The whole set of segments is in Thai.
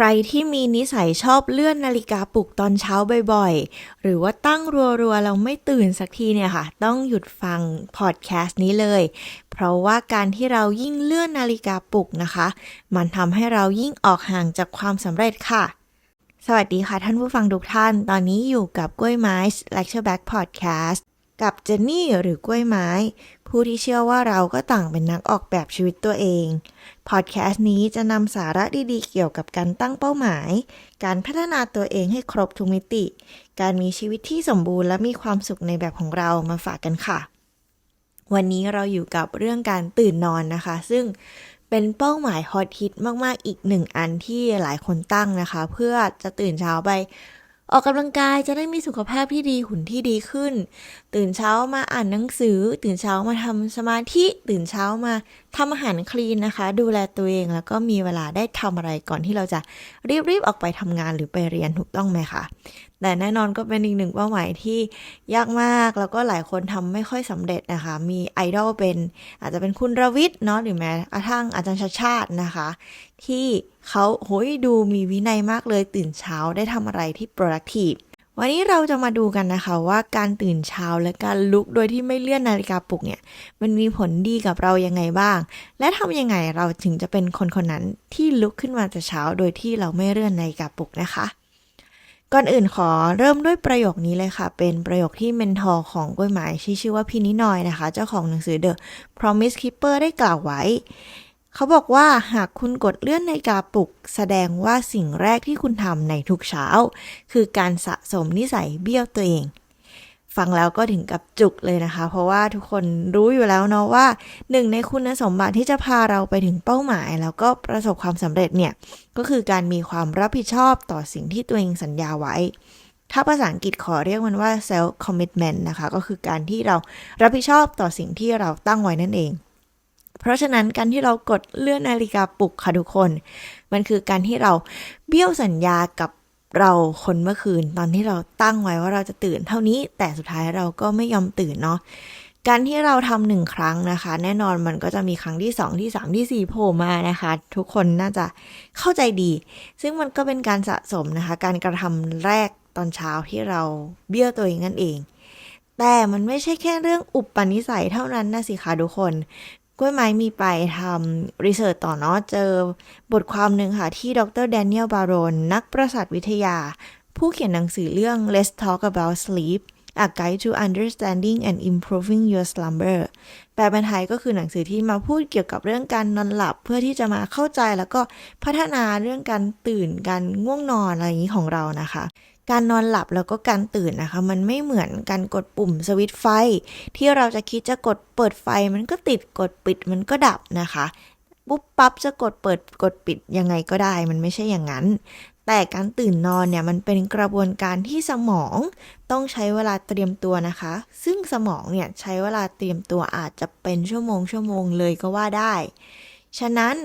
ใครที่มีนิสัยชอบเลื่อนนาฬิกาปลุกตอนเช้าบ่อยๆ หรือว่าตั้งรัวๆ เราไม่ตื่นสักทีเนี่ยค่ะ ต้องหยุดฟังพอดแคสต์นี้เลย เพราะว่าการที่เรายิ่งเลื่อนนาฬิกาปลุกนะคะ มันทำให้เรายิ่งออกห่างจากความสำเร็จค่ะสวัสดีค่ะท่านผู้ฟังทุกท่าน ตอนนี้อยู่กับกล้วยไม้ Lecture Back Podcast กับเจนนี่หรือกล้วยไม้ ผู้ที่เชื่อว่าเราก็ต่างเป็นนักออกแบบชีวิตตัวเอง พอดแคสต์นี้จะนำสาระดีๆ เกี่ยวกับการตั้งเป้าหมาย การพัฒนาตัวเองให้ครบทุกมิติ การมีชีวิตที่สมบูรณ์และมีความสุขในแบบของเรามาฝากกันค่ะ วันนี้เราอยู่กับเรื่องการตื่นนอนนะคะ ซึ่งเป็นเป้าหมายฮอตฮิตมาก ๆ อีกหนึ่งอันที่หลายคนตั้งนะคะ เพื่อจะตื่นเช้าไป ออกกำลังกายจะได้มีสุขภาพที่ดีหุ่นที่ดีขึ้น ตื่นเช้ามาอ่านหนังสือ ตื่นเช้ามาทำสมาธิ ตื่นเช้ามาทำอาหารคลีนนะคะ ดูแลตัวเองแล้วก็มีเวลาได้ทำอะไรก่อนที่เราจะรีบๆออกไปทำงานหรือไปเรียนถูกต้องไหมคะแต่แน่นอนก็เป็นอีกหนึ่งเป้าหมายที่ยากมากแล้วก็หลายคนทำไม่ค่อยสำเร็จนะคะ มีไอดอลเป็นอาจจะเป็นคุณรวิทย์เนาะหรือแม้กระทั่งอาจารย์ชาชาตินะคะ ที่เขาโหยดูมีวินัยมากเลยตื่นเช้าได้ทำอะไรที่ productive วันนี้เราจะมาดูกันนะคะว่าการตื่นเช้าและการลุกโดยที่ไม่เลื่อนนาฬิกาปลุกเนี่ย มันมีผลดีกับเรายังไงบ้าง และทำยังไงเราถึงจะเป็นคนคนนั้นที่ลุกขึ้นมาแต่เช้าโดยที่เราไม่เลื่อนนาฬิกาปลุกนะคะ ก่อนอื่นขอเริ่มด้วยประโยคนี้เลยค่ะ เป็นประโยคที่เมนทอร์ของกล้วยไม้ที่ชื่อว่าพี่นินอยนะคะ เจ้าของหนังสือ The Promise Keeper ได้กล่าวไว้ เขาบอกว่าหากคุณกดเลื่อนในกาปลุก แสดงว่าสิ่งแรกที่คุณทำในทุกเช้า คือการสะสมนิสัยเบี้ยวตัวเอง ฟังแล้วก็ถึงกับจุกเลยนะคะ เพราะว่าทุกคนรู้อยู่แล้วเนาะว่าหนึ่งในคุณสมบัติที่จะพาเราไปถึงเป้าหมาย แล้วก็ประสบความสำเร็จเนี่ยก็คือการมีความรับผิดชอบต่อสิ่งที่ตัวเองสัญญาไว้ถ้าภาษาอังกฤษขอเรียกมันว่า self commitment นะคะ ก็คือการที่เรารับผิดชอบต่อสิ่งที่เราตั้งไว้นั่นเอง เพราะฉะนั้นการที่เรากดเลื่อนนาฬิกาปลุกค่ะทุกคน มันคือการที่เราเบี้ยวสัญญากับเราคนเมื่อคืน ตอนที่เราตั้งไว้ว่าเราจะตื่นเท่านี้แต่สุดท้ายเราก็ไม่ยอมตื่นเนาะการที่เราทำหนึ่งครั้งนะคะ แน่นอนมันก็จะมีครั้งที่สองที่สามที่สี่โผล่มานะคะ ทุกคนน่าจะเข้าใจดี ซึ่งมันก็เป็นการสะสมนะคะ การกระทำแรกตอนเช้าที่เราเบี้ยวตัวเองนั่นเอง แต่มันไม่ใช่แค่เรื่องอุปนิสัยเท่านั้นนะสิคะทุกคน กล้วยไม้มีไปทำรีเสิร์ชต่อเนาะเจอบทความหนึ่งค่ะ ที่ดรแดเนียลบารอนนักประสาทวิทยา ผู้เขียนหนังสือเรื่อง Let's Talk About Sleep A Guide to Understanding and Improving Your Slumber แปลเป็นไทยก็คือหนังสือที่มาพูดเกี่ยวกับเรื่องการนอนหลับ เพื่อที่จะมาเข้าใจแล้วก็พัฒนาเรื่องการตื่นการง่วงนอนอะไรอย่างนี้ของเรานะคะ การนอนหลับแล้วก็การตื่นนะคะ มันไม่เหมือนการกดปุ่มสวิตช์ไฟ ที่เราจะคิดจะกดเปิดไฟมันก็ติดกดปิดมันก็ดับนะคะปุ๊บปั๊บจะกดเปิดกดปิดยังไงก็ได้ มันไม่ใช่อย่างนั้น แต่การตื่นนอนเนี่ยมันเป็นกระบวนการที่สมองต้องใช้เวลาเตรียมตัวนะคะ ซึ่งสมองเนี่ยใช้เวลาเตรียมตัวอาจจะเป็นชั่วโมงชั่วโมงเลยก็ว่าได้ ฉะนั้น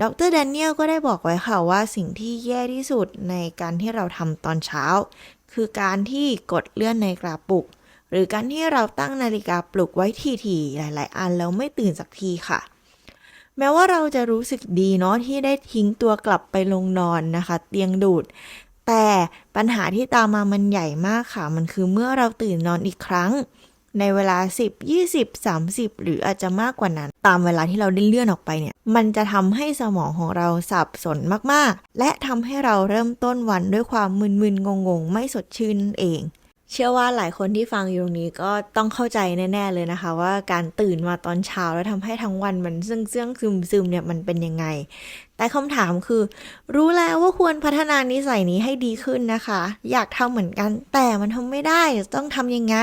ดรแดเนียลก็ได้บอกไว้ค่ะว่าสิ่งที่แย่ที่สุดในการที่เราทำตอนเช้า คือการที่กดเลื่อนในาฬิกาปลุก หรือการที่เราตั้งนาฬิกาปลุกไว้ทีๆหลาย ๆ อันแล้วไม่ตื่นสักทีค่ะ แม้ว่าเราจะรู้สึกดีเนาะที่ได้ทิ้งตัวกลับไปลงนอนนะคะ เตียงดูด แต่ปัญหาที่ตามมามันใหญ่มากค่ะ มันคือเมื่อเราตื่นนอนอีกครั้ง ในเวลา 10 20 30 หรืออาจจะมากกว่านั้น ตามเวลาที่เราได้เลื่อนออกไปเนี่ย มันจะทำให้สมองของเราสับสนมากๆ และทำให้เราเริ่มต้นวันด้วยความมึนๆงงๆ ไม่สดชื่นนั่นเอง เชื่อว่าหลายคนที่ฟังอยู่ตรงนี้ก็ต้องเข้าใจแน่ ๆ เลยนะคะ ว่าการตื่นมาตอนเช้าแล้วทำให้ทั้งวันมันเสื่องๆซึมๆเนี่ยมันเป็นยังไง แต่คำถามคือ รู้แล้วว่าควรพัฒนานิสัยนี้ให้ดีขึ้นนะคะ อยากทำเหมือนกันแต่มันทำไม่ได้ต้องทำยังไง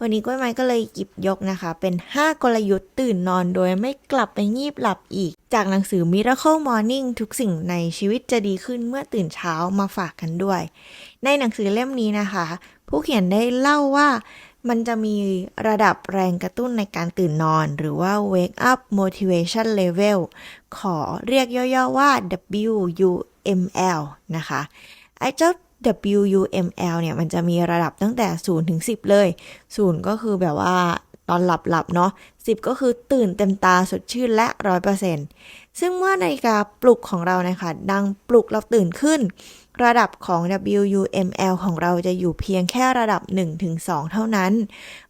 วันนี้กล้วยไม้ก็เลยหยิบยกนะคะ เป็น 5 กลยุทธ์ตื่นนอนโดยไม่กลับไปงีบหลับอีก จากหนังสือ Miracle Morning ทุกสิ่งในชีวิตจะดีขึ้นเมื่อตื่นเช้ามาฝากกันด้วย ในหนังสือเล่มนี้นะคะ ผู้เขียนได้เล่าว่ามันจะมีระดับแรงกระตุ้นในการตื่นนอน หรือว่า wake up motivation level ขอเรียกย่อๆว่า WUML นะคะ ไอ้เจ้า WUML เนี่ย มันจะมีระดับตั้งแต่ 0 ถึง 10 เลย 0 ก็คือแบบว่า ตอนหลับๆเนาะ10 ก็คือตื่นเต็มตาสดชื่นและ 100%ซึ่งเมื่อนาฬิกาปลุกของเรานะคะดังปลุกเราตื่นขึ้น ระดับของ WUML ของเราจะอยู่เพียงแค่ระดับ 1-2 เท่านั้น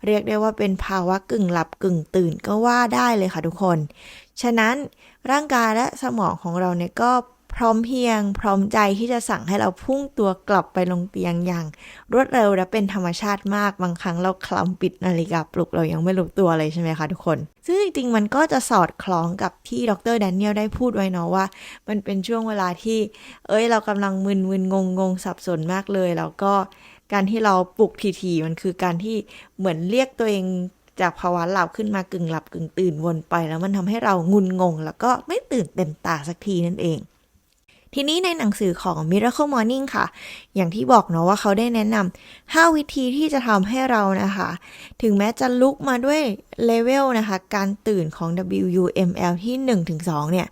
เรียกได้ว่าเป็นภาวะกึ่งหลับกึ่งตื่นก็ว่าได้เลยค่ะทุกคน ฉะนั้นร่างกายและสมองของเราเนี่ยก็ พร้อมเพียง พร้อมใจที่จะสั่งให้เราพุ่งตัวกลับไปลงเตียงอย่าง รวดเร็วและเป็นธรรมชาติมากบางครั้งเราคลำปิดนาฬิกาปลุกเรายังไม่รู้ตัวเลยใช่ไหมคะทุกคน ซึ่งจริงๆมันก็จะสอดคล้องกับที่ดรแดเนียลได้พูดไว้เนาะว่า มันเป็นช่วงเวลาที่ เอ้ยเรากำลังมึนมึนงงงงสับสนมากเลย แล้วก็การที่เราปลุกทีๆมันคือการที่เหมือนเรียกตัวเองจากภาวะหลับขึ้นมากึ่งหลับกึ่งตื่นวนไป แล้วมันทำให้เรางุนงง แล้วก็ไม่ตื่นเต็มตาสักทีนั่นเอง ทีนี้ในหนังสือของ Miracle Morning ค่ะ อย่างที่บอกเนาะว่าเขาได้แนะนำ5วิธีที่จะทำให้เรานะคะ ถึงแม้จะลุกมาด้วยเลเวลนะคะ การตื่นของ WUML ที่ 1-2 เนี่ย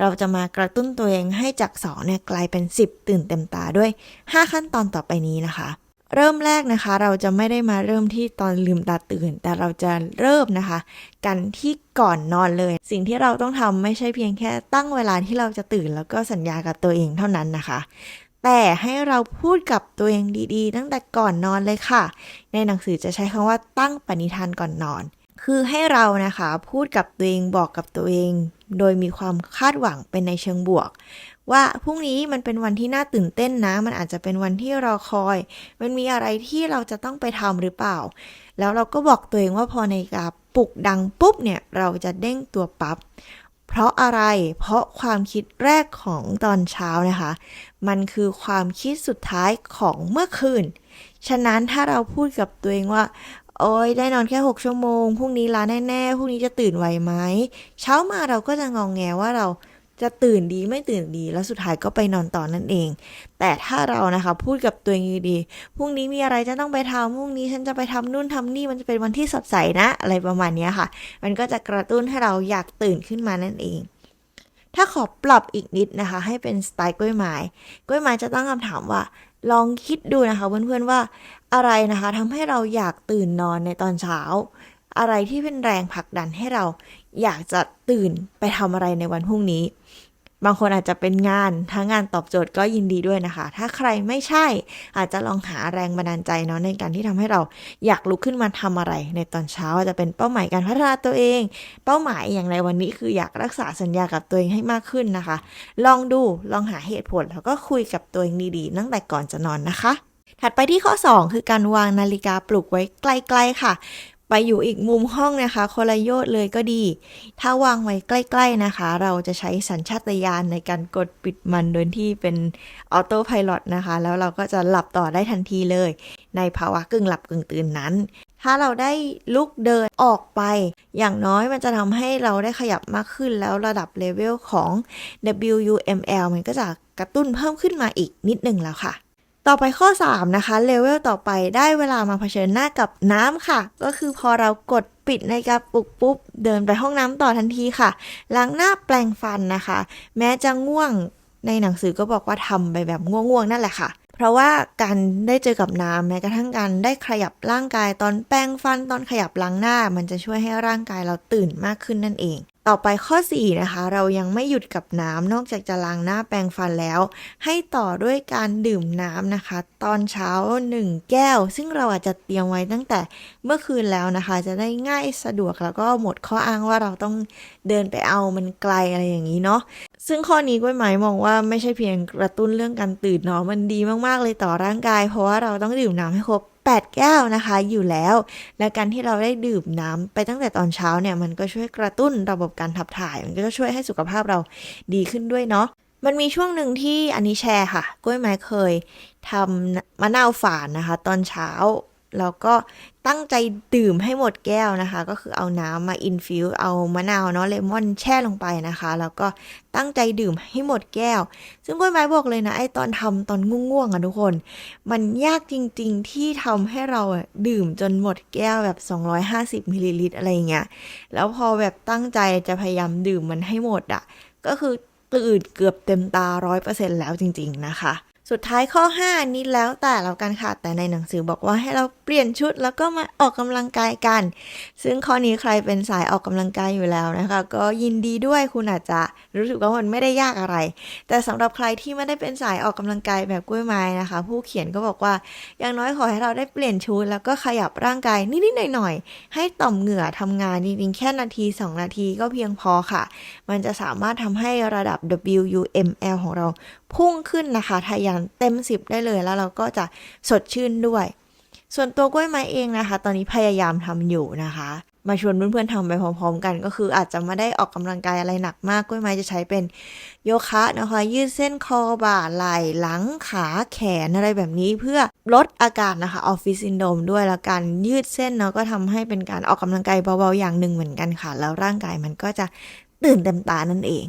เราจะมากระตุ้นตัวเองให้จาก 2 เนี่ย กลายเป็น 10 ตื่นเต็มตาด้วย 5 ขั้นตอนต่อไปนี้นะคะ เริ่มแรกนะคะ เราจะไม่ได้มาเริ่มที่ตอนลืมตาตื่น แต่เราจะเริ่มนะคะ กันที่ก่อนนอนเลย สิ่งที่เราต้องทำไม่ใช่เพียงแค่ตั้งเวลาที่เราจะตื่น แล้วก็สัญญากับตัวเองเท่านั้นนะคะ แต่ให้เราพูดกับตัวเองดีๆ ตั้งแต่ก่อนนอนเลยค่ะ ในหนังสือจะใช้คำว่าตั้งปณิธานก่อนนอน คือให้เรานะคะ พูดกับตัวเองบอกกับตัวเอง โดยมีความคาดหวังเป็นในเชิงบวก ว่าพรุ่งนี้มันเป็นวันที่น่าตื่นเต้นนะ มันอาจจะเป็นวันที่รอคอย มันมีอะไรที่เราจะต้องไปทำหรือเปล่า แล้วเราก็บอกตัวเองว่าพอในกาปลุกดังปุ๊บเนี่ยเราจะเด้งตัวปับ๊บเพราะอะไร เพราะความคิดแรกของตอนเช้านะคะ มันคือความคิดสุดท้ายของเมื่อคืน ฉะนั้นถ้าเราพูดกับตัวเองว่า โอ้ยได้นอนแค่ 6 ชั่วโมง พรุ่งนี้ลาแน่ๆ พรุ่งนี้จะตื่นไหวไหม เช้ามาเราก็จะงองแงว่าเราจะตื่นดีไม่ตื่นดี แล้วสุดท้ายก็ไปนอนต่อนนั่นเอง แต่ถ้าเรานะคะพูดกับตัวเองดีๆพรุ่งนี้มีอะไรจะต้องไปทำพรุ่งนี้ฉันจะไปทำนู่นทำนี่มันจะเป็นวันที่สดใสนะ อะไรประมาณนี้ค่ะ มันก็จะกระตุ้นให้เราอยากตื่นขึ้นมานั่นเอง ถ้าขอปรับอีกนิดนะคะ ให้เป็นสไตล์กล้วยไม้กล้วยไม้จะตั้งคำถามว่า ลองคิดดูนะคะเพื่อนๆว่าอะไรนะคะทำให้เราอยากตื่นนอนในตอนเช้า อะไรที่เป็นแรงผลักดันให้เราอยากจะตื่นไปทำอะไรในวันพรุ่งนี้ บางคนอาจจะเป็นงานถ้างานตอบโจทย์ก็ยินดีด้วยนะคะ ถ้าใครไม่ใช่อาจจะลองหาแรงบันดาลใจเนาะในการที่ทำให้เราอยากลุกขึ้นมาทำอะไร ในตอนเช้าอาจจะเป็นเป้าหมายการพัฒนาตัวเอง เป้าหมายอย่างในวันนี้คืออยากรักษาสัญญากับตัวเองให้มากขึ้นนะคะ ลองดูลองหาเหตุผลแล้วก็คุยกับตัวเองดีๆตั้งแต่ก่อนจะนอนนะคะ ถัดไปที่ข้อ 2 คือการวางนาฬิกาปลุกไว้ไกลๆค่ะ ไปอยู่อีกมุมห้องนะคะคนละโยชน์เลยก็ดี ถ้าวางไว้ใกล้ ๆนะคะ เราจะใช้สัญชาตญาณในการกดปิดมันโดยที่เป็นออโต้พายロนะคะ แล้วเราก็จะหลับต่อได้ทันทีเลย ในภาวะกึ่งหลับกึ่งตื่นนั้น ถ้าเราได้ลุกเดินออกไป อย่างน้อยมันจะทำให้เราได้ขยับมากขึ้นแล้วระดับเลเวลของ WUML มันก็จะกระตุ้นเพิ่มขึ้นมาอีกนิดหนึ่งแล้วค่ะ ต่อไปข้อ 3 นะคะเลเวลต่อไปได้เวลามาเผชิญหน้ากับน้ำค่ะ ก็คือพอเรากดปิดในาฬิกาปลุกปุ๊บ เดินไปห้องน้ำต่อทันทีค่ะล้างหน้าแปรงฟันนะคะ แม้จะง่วงในหนังสือก็บอกว่าทำไปแบบง่วงๆนั่นแหละค่ะ เพราะว่าการได้เจอกับน้ำแม้กระทั่งการได้ขยับร่างกายตอนแปรงฟันตอนขยับล้างหน้า มันจะช่วยให้ร่างกายเราตื่นมากขึ้นนั่นเอง ต่อไปข้อ 4 นะคะ เรายังไม่หยุดกับน้ำนอกจากจะล้างหน้าแปรงฟันแล้ว ให้ต่อด้วยการดื่มน้ำนะคะ ตอนเช้า 1 แก้ว ซึ่งเราอาจจะเตรียมไว้ตั้งแต่เมื่อคืนแล้วนะคะ จะได้ง่ายสะดวกแล้วก็หมดข้ออ้างว่าเราต้องเดินไปเอามันไกลอะไรอย่างนี้เนาะซึ่งข้อนี้กล้วยไม้มองว่าไม่ใช่เพียงกระตุ้นเรื่องการตื่นเนาะมันดีมากๆเลยต่อร่างกาย เพราะว่าเราต้องดื่มน้ำให้ครบ 8 แก้วนะคะ อยู่แล้ว และการที่เราได้ดื่มน้ำไปตั้งแต่ตอนเช้าเนี่ย มันก็ช่วยกระตุ้นระบบการขับถ่าย มันก็จะช่วยให้สุขภาพเราดีขึ้นด้วยเนาะมันมีช่วงหนึ่งที่อันนี้แชร์ค่ะ กล้วยไม้เคยทำมะนาวฝานนะคะ ตอนเช้า แล้วก็ตั้งใจดื่มให้หมดแก้วนะคะ ก็คือเอาน้ำมาอินฟิวเอามะนาวเนาะเลมอนแช่ลงไปนะคะ แล้วก็ตั้งใจดื่มให้หมดแก้ว ซึ่งกล้วยไม้บอกเลยนะ ไอตอนทำตอนง่วงๆอะทุกคน มันยากจริง ๆ ที่ทำให้เราดื่มจนหมดแก้วแบบ 250มิลลิลิตรอะไรเงี้ย แล้วพอแบบตั้งใจจะพยายามดื่มมันให้หมดอะ ก็คือตื่นเกือบเต็มตาร้อยเปอร์เซ็นต์แล้วจริง ๆ นะคะ สุดท้ายข้อ 5 นี้แล้วแต่เรากันค่ะ แต่ในหนังสือบอกว่าให้เราเปลี่ยนชุดแล้วก็มาออกกำลังกายกัน ซึ่งข้อนี้ใครเป็นสายออกกำลังกายอยู่แล้วนะคะ ก็ยินดีด้วยคุณอาจจะรู้สึกว่ามันไม่ได้ยากอะไร แต่สำหรับใครที่ไม่ได้เป็นสายออกกำลังกายแบบกล้วยไม้นะคะ ผู้เขียนก็บอกว่าอย่างน้อยขอให้เราได้เปลี่ยนชุดแล้วก็ขยับร่างกายนิดๆหน่อยๆให้ต่อมเหงื่อทำงานจริงๆแค่นาที 2 นาทีก็เพียงพอค่ะ มันจะสามารถทำให้ระดับ WUML ของเราพุ่งขึ้นนะคะทะยานเต็ม 10 ได้เลยแล้วเราก็จะสดชื่นด้วย ส่วนตัวกล้วยไม้เองนะคะ ตอนนี้พยายามทำอยู่นะคะ มาชวนเพื่อนๆทำไปพร้อมๆ กัน ก็คืออาจจะไม่ได้ออกกำลังกายอะไรหนักมากกล้วยไม้จะใช้เป็นโยคะนะคะ ยืดเส้นคอบ่าไหล่หลังขาแขนอะไรแบบนี้เพื่อลดอาการนะคะออฟฟิศซินโดมด้วยแล้วการยืดเส้นเนาะก็ทำให้เป็นการออกกำลังกายเบาๆอย่างหนึ่งเหมือนกันค่ะ แล้วร่างกายมันก็จะตื่นเต็มตานั่นเอง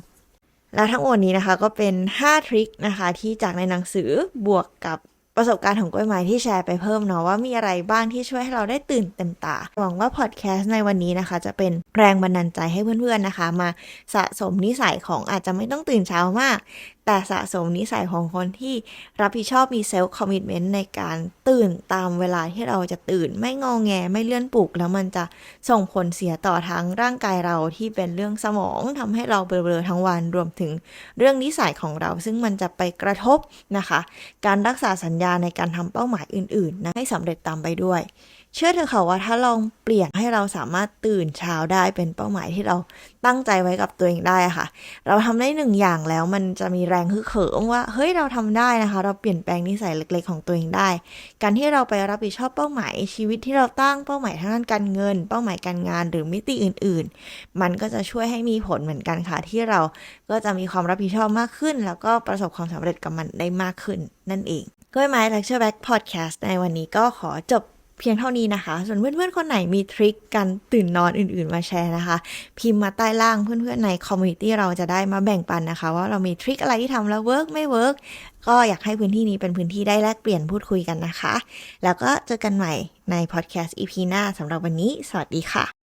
และทั้งหมดนี้นะคะก็เป็น 5 ทริคนะคะที่จากในหนังสือบวกกับประสบการณ์ของกล้วยไม้ที่แชร์ไปเพิ่มเนาะว่ามีอะไรบ้างที่ช่วยให้เราได้ตื่นเต็มตา หวังว่าพอดแคสต์ในวันนี้นะคะ จะเป็นแรงบันดาลใจให้เพื่อนๆนะคะ มาสะสมนิสัยของอาจจะไม่ต้องตื่นเช้ามากแต่สะสมนิสัยของคนที่รับผิดชอบมีเซลฟ์คอมมิชเมนต์ในการตื่นตามเวลาที่เราจะตื่น ไม่งองแงไม่เลื่อนปลุก แล้วมันจะส่งผลเสียต่อทั้งร่างกายเราที่เป็นเรื่องสมองทำให้เราเบลอๆทั้งวันรวมถึงเรื่องนิสัยของเรา ซึ่งมันจะไปกระทบนะคะ การรักษาสัญญาในการทำเป้าหมายอื่นๆนะให้สำเร็จตามไปด้วย เชื่อเถอะค่ะว่าถ้าลองเปลี่ยนให้เราสามารถตื่นเช้าได้เป็นเป้าหมายที่เราตั้งใจไว้กับตัวเองได้ค่ะ เราทำได้หนึ่งอย่างแล้วมันจะมีแรงฮึกเหิมว่าเฮ้ยเราทำได้นะคะ เราเปลี่ยนแปลงนิสัยเล็ก ๆ ของตัวเองได้ การที่เราไปรับผิดชอบเป้าหมายชีวิตที่เราตั้งเป้าหมายทางด้านการเงิน เป้าหมายการงานหรือมิติอื่น ๆ มันก็จะช่วยให้มีผลเหมือนกันค่ะ ที่เราก็จะมีความรับผิดชอบมากขึ้น แล้วก็ประสบความสำเร็จกับมันได้มากขึ้นนั่นเองกล้วยไม้ Lecture Back Podcast ในวันนี้ก็ขอจบ เพียงเท่านี้นะคะ ส่วนเพื่อนๆ คนไหนมีทริคการตื่นนอนอื่นๆ มาแชร์นะคะ พิมพ์มาใต้ล่างเพื่อนๆในคอมมูนิตี้เราจะได้มาแบ่งปันนะคะ ว่าเรามีทริคอะไรที่ทำแล้วเวิร์กไม่เวิร์กก็อยากให้พื้นที่นี้เป็นพื้นที่ได้แลกเปลี่ยนพูดคุยกันนะคะ แล้วก็เจอกันใหม่ในพอดแคสต์ EP หน้าสำหรับวันนี้ สวัสดีค่ะ